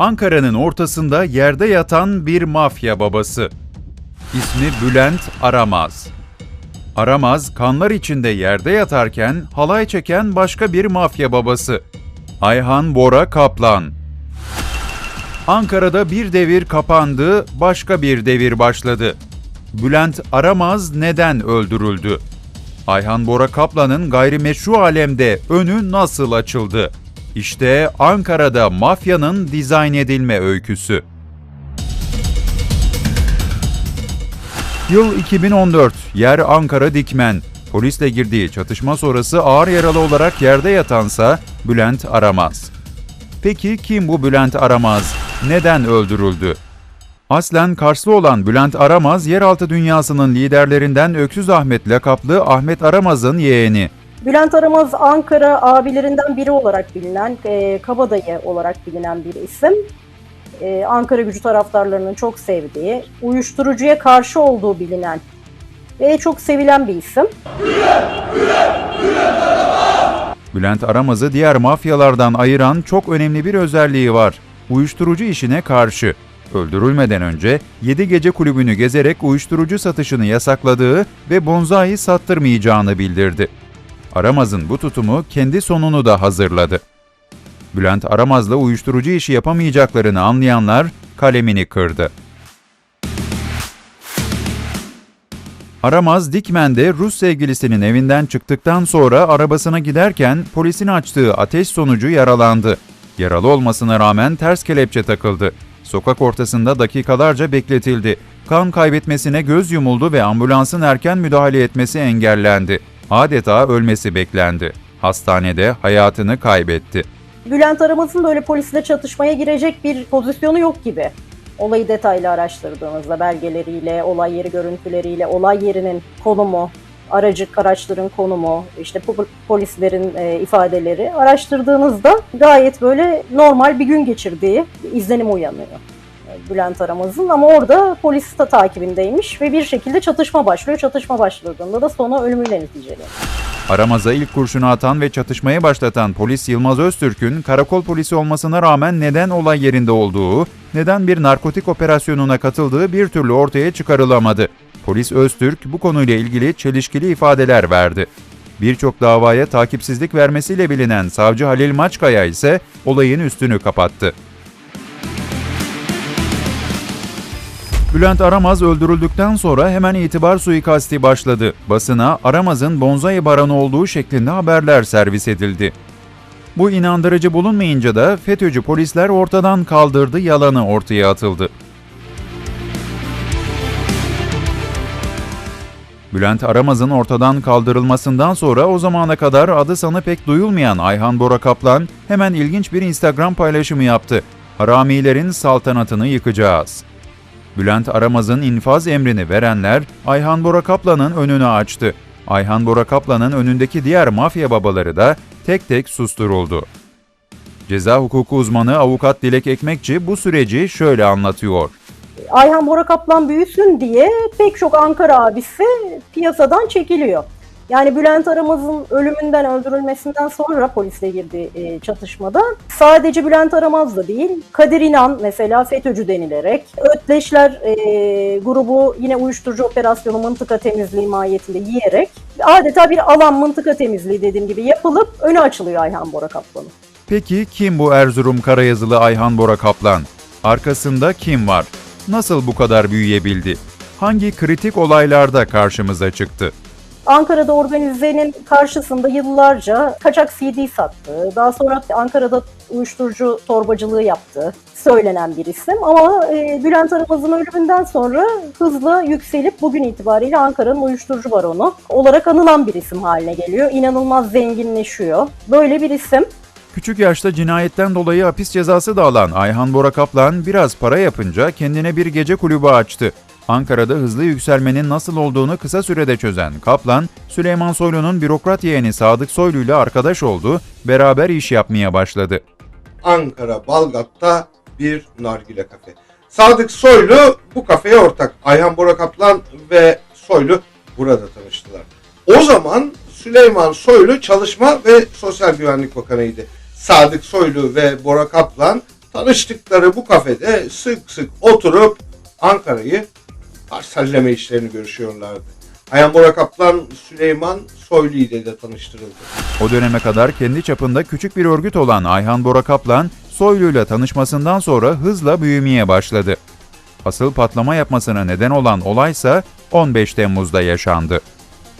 Ankara'nın ortasında yerde yatan bir mafya babası. İsmi Bülent Aramaz. Aramaz kanlar içinde yerde yatarken halay çeken başka bir mafya babası. Ayhan Bora Kaplan. Ankara'da bir devir kapandı, başka bir devir başladı. Bülent Aramaz neden öldürüldü? Ayhan Bora Kaplan'ın gayrimeşru alemde önü nasıl açıldı? İşte Ankara'da mafyanın dizayn edilme öyküsü. Yıl 2014, yer Ankara Dikmen. Polisle girdiği çatışma sonrası ağır yaralı olarak yerde yatansa Bülent Aramaz. Peki kim bu Bülent Aramaz? Neden öldürüldü? Aslen Karslı olan Bülent Aramaz, yeraltı dünyasının liderlerinden Öksüz Ahmet lakaplı Ahmet Aramaz'ın yeğeni. Bülent Aramaz Ankara abilerinden biri olarak bilinen, e, kabadayı olarak bilinen bir isim. E, Ankara gücü taraftarlarının çok sevdiği, uyuşturucuya karşı olduğu bilinen ve çok sevilen bir isim. Bülent Aramaz'ı diğer mafyalardan ayıran çok önemli bir özelliği var. Uyuşturucu işine karşı. Öldürülmeden önce 7 gece kulübünü gezerek uyuşturucu satışını yasakladığı ve bonzai sattırmayacağını bildirdi. Aramaz'ın bu tutumu kendi sonunu da hazırladı. Bülent Aramaz'la uyuşturucu işi yapamayacaklarını anlayanlar kalemini kırdı. Aramaz Dikmen'de Rus sevgilisinin evinden çıktıktan sonra arabasına giderken polisin açtığı ateş sonucu yaralandı. Yaralı olmasına rağmen ters kelepçe takıldı. Sokak ortasında dakikalarca bekletildi. Kan kaybetmesine göz yumuldu ve ambulansın erken müdahale etmesi engellendi. Adeta ölmesi beklendi. Hastanede hayatını kaybetti. Bülent Aramaz'ın böyle polisle çatışmaya girecek bir pozisyonu yok gibi. Olayı detaylı araştırdığımızda belgeleriyle, olay yeri görüntüleriyle, olay yerinin konumu, aracı araçların konumu, işte po- polislerin e, ifadeleri araştırdığınızda gayet böyle normal bir gün geçirdiği izlenim uyanıyor. Bülent Aramaz'ın ama orada polis de takibindeymiş ve bir şekilde çatışma başlıyor. Çatışma başladığında da sonu ölümüyle neticeliyor. Aramaz'a ilk kurşunu atan ve çatışmayı başlatan polis Yılmaz Öztürk'ün karakol polisi olmasına rağmen neden olay yerinde olduğu, neden bir narkotik operasyonuna katıldığı bir türlü ortaya çıkarılamadı. Polis Öztürk bu konuyla ilgili çelişkili ifadeler verdi. Birçok davaya takipsizlik vermesiyle bilinen savcı Halil Maçkaya ise olayın üstünü kapattı. Bülent Aramaz öldürüldükten sonra hemen itibar suikasti başladı. Basına Aramaz'ın bonzai baronu olduğu şeklinde haberler servis edildi. Bu inandırıcı bulunmayınca da FETÖ'cü polisler ortadan kaldırdı yalanı ortaya atıldı. Bülent Aramaz'ın ortadan kaldırılmasından sonra o zamana kadar adı sanı pek duyulmayan Ayhan Bora Kaplan hemen ilginç bir Instagram paylaşımı yaptı. Haramilerin saltanatını yıkacağız. Bülent Aramaz'ın infaz emrini verenler Ayhan Bora Kaplan'ın önünü açtı. Ayhan Bora Kaplan'ın önündeki diğer mafya babaları da tek tek susturuldu. Ceza hukuku uzmanı avukat Dilek Ekmekçi bu süreci şöyle anlatıyor. Ayhan Bora Kaplan büyüsün diye pek çok Ankara abisi piyasadan çekiliyor. Yani Bülent Aramaz'ın ölümünden, öldürülmesinden sonra polisle girdiği e, çatışmada sadece Bülent Aramaz da değil, Kadir İnan mesela FETÖ'cü denilerek, Ötleşler e, grubu yine uyuşturucu operasyonu mıntıka temizliği mahiyetinde yiyerek adeta bir alan mıntıka temizliği dediğim gibi yapılıp önü açılıyor Ayhan Bora Kaplan'ın. Peki kim bu Erzurum Karayazılı Ayhan Bora Kaplan? Arkasında kim var? Nasıl bu kadar büyüyebildi? Hangi kritik olaylarda karşımıza çıktı? Ankara'da organizenin karşısında yıllarca kaçak CD sattı. Daha sonra Ankara'da uyuşturucu torbacılığı yaptı. Söylenen bir isim ama e, Bülent Aramaz'ın ölümünden sonra hızla yükselip bugün itibariyle Ankara'nın uyuşturucu baronu olarak anılan bir isim haline geliyor. İnanılmaz zenginleşiyor. Böyle bir isim Küçük yaşta cinayetten dolayı hapis cezası da alan Ayhan Bora Kaplan biraz para yapınca kendine bir gece kulübü açtı. Ankara'da hızlı yükselmenin nasıl olduğunu kısa sürede çözen Kaplan, Süleyman Soylu'nun bürokrat yeğeni Sadık Soylu ile arkadaş oldu, beraber iş yapmaya başladı. Ankara Balgat'ta bir nargile kafe. Sadık Soylu bu kafeye ortak. Ayhan Bora Kaplan ve Soylu burada tanıştılar. O zaman Süleyman Soylu Çalışma ve Sosyal Güvenlik Bakanı'ydı. Sadık Soylu ve Bora Kaplan tanıştıkları bu kafede sık sık oturup Ankara'yı parselleme işlerini görüşüyorlardı. Ayhan Bora Kaplan, Süleyman Soylu ile de tanıştırıldı. O döneme kadar kendi çapında küçük bir örgüt olan Ayhan Bora Kaplan, Soylu'yla tanışmasından sonra hızla büyümeye başladı. Asıl patlama yapmasına neden olan olaysa 15 Temmuz'da yaşandı.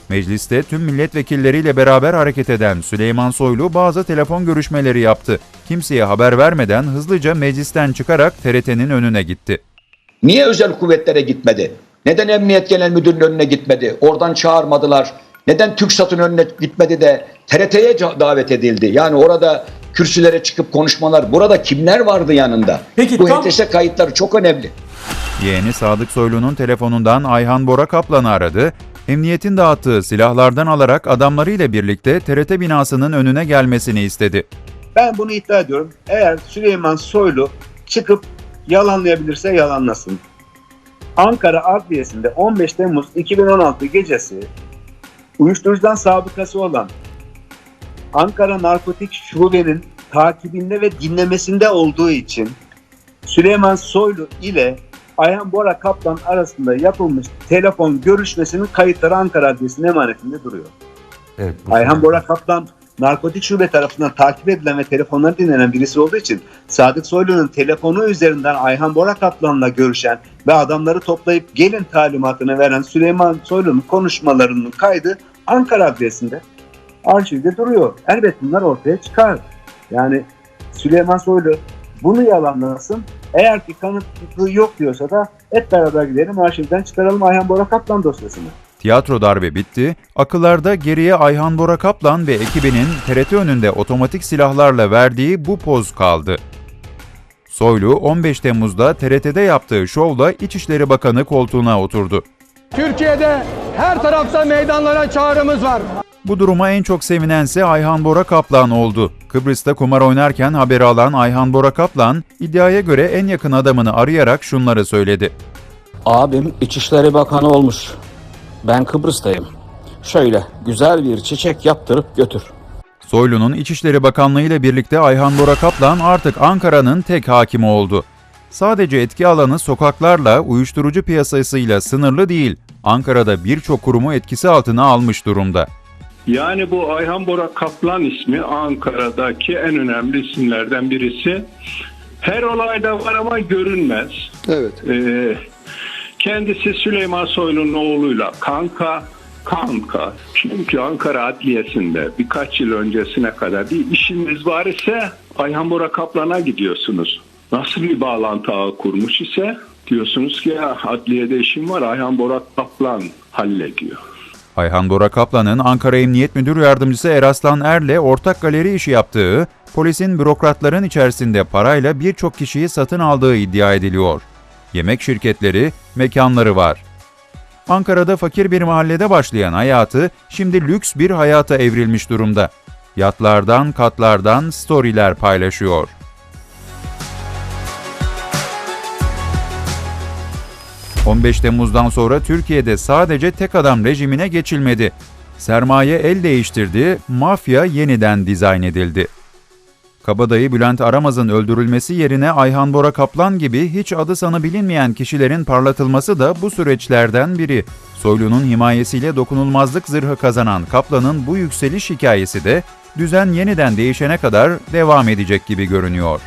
Mecliste tüm milletvekilleriyle beraber hareket eden Süleyman Soylu bazı telefon görüşmeleri yaptı. Kimseye haber vermeden hızlıca meclisten çıkarak TRT'nin önüne gitti. Niye özel kuvvetlere gitmedi? Neden Emniyet Genel Müdürlüğü'nün önüne gitmedi? Oradan çağırmadılar. Neden TürkSat'ın önüne gitmedi de TRT'ye davet edildi? Yani orada kürsülere çıkıp konuşmalar. Burada kimler vardı yanında? Peki Bu tam- HTS kayıtları çok önemli. Yeğeni Sadık Soylu'nun telefonundan Ayhan Bora Kaplan'ı aradı. Emniyetin dağıttığı silahlardan alarak adamlarıyla birlikte TRT binasının önüne gelmesini istedi. Ben bunu iddia ediyorum. Eğer Süleyman Soylu çıkıp yalanlayabilirse yalanlasın. Ankara Adliyesi'nde 15 Temmuz 2016 gecesi uyuşturucudan sabıkası olan Ankara Narkotik Şube'nin takibinde ve dinlemesinde olduğu için Süleyman Soylu ile Ayhan Bora Kaplan arasında yapılmış telefon görüşmesinin kayıtları Ankara Adliyesi'nin emanetinde duruyor. Ayhan Bora Kaplan narkotik şube tarafından takip edilen ve telefonları dinlenen birisi olduğu için Sadık Soylu'nun telefonu üzerinden Ayhan Bora Kaplan'la görüşen ve adamları toplayıp gelin talimatını veren Süleyman Soylu'nun konuşmalarının kaydı Ankara Adliyesi'nde arşivde duruyor. Elbet bunlar ortaya çıkar. Yani Süleyman Soylu bunu yalanlasın. Eğer ki kanıtlı yok diyorsa da hep beraber gidelim arşivden çıkaralım Ayhan Bora Kaplan dosyasını. Tiyatro darbe bitti, akıllarda geriye Ayhan Bora Kaplan ve ekibinin TRT önünde otomatik silahlarla verdiği bu poz kaldı. Soylu 15 Temmuz'da TRT'de yaptığı şovla İçişleri Bakanı koltuğuna oturdu. Türkiye'de her tarafta meydanlara çağrımız var. Bu duruma en çok sevinense Ayhan Bora Kaplan oldu. Kıbrıs'ta kumar oynarken haberi alan Ayhan Bora Kaplan, iddiaya göre en yakın adamını arayarak şunları söyledi. Abim İçişleri Bakanı olmuş. Ben Kıbrıs'tayım. Şöyle güzel bir çiçek yaptırıp götür. Soylu'nun İçişleri Bakanlığı ile birlikte Ayhan Bora Kaplan artık Ankara'nın tek hakimi oldu. Sadece etki alanı sokaklarla, uyuşturucu piyasasıyla sınırlı değil. Ankara'da birçok kurumu etkisi altına almış durumda. Yani bu Ayhan Bora Kaplan ismi Ankara'daki en önemli isimlerden birisi. Her olayda var ama görünmez. Evet. Ee, kendisi Süleyman Soylu'nun oğluyla kanka, kanka. Çünkü Ankara Adliyesi'nde birkaç yıl öncesine kadar bir işiniz var ise Ayhan Bora Kaplan'a gidiyorsunuz. Nasıl bir bağlantı ağı kurmuş ise diyorsunuz ki ya adliyede işim var Ayhan Bora Kaplan hallediyor. Ayhan Bora Kaplan'ın Ankara Emniyet Müdür Yardımcısı Eraslan Er'le ortak galeri işi yaptığı, polisin bürokratların içerisinde parayla birçok kişiyi satın aldığı iddia ediliyor. Yemek şirketleri, mekanları var. Ankara'da fakir bir mahallede başlayan hayatı şimdi lüks bir hayata evrilmiş durumda. Yatlardan, katlardan storyler paylaşıyor. ...15 Temmuz'dan sonra Türkiye'de sadece tek adam rejimine geçilmedi. Sermaye el değiştirdi, mafya yeniden dizayn edildi. Kabadayı Bülent Aramaz'ın öldürülmesi yerine Ayhan Bora Kaplan gibi hiç adı sanı bilinmeyen kişilerin parlatılması da bu süreçlerden biri. Soylu'nun himayesiyle dokunulmazlık zırhı kazanan Kaplan'ın bu yükseliş hikayesi de düzen yeniden değişene kadar devam edecek gibi görünüyor.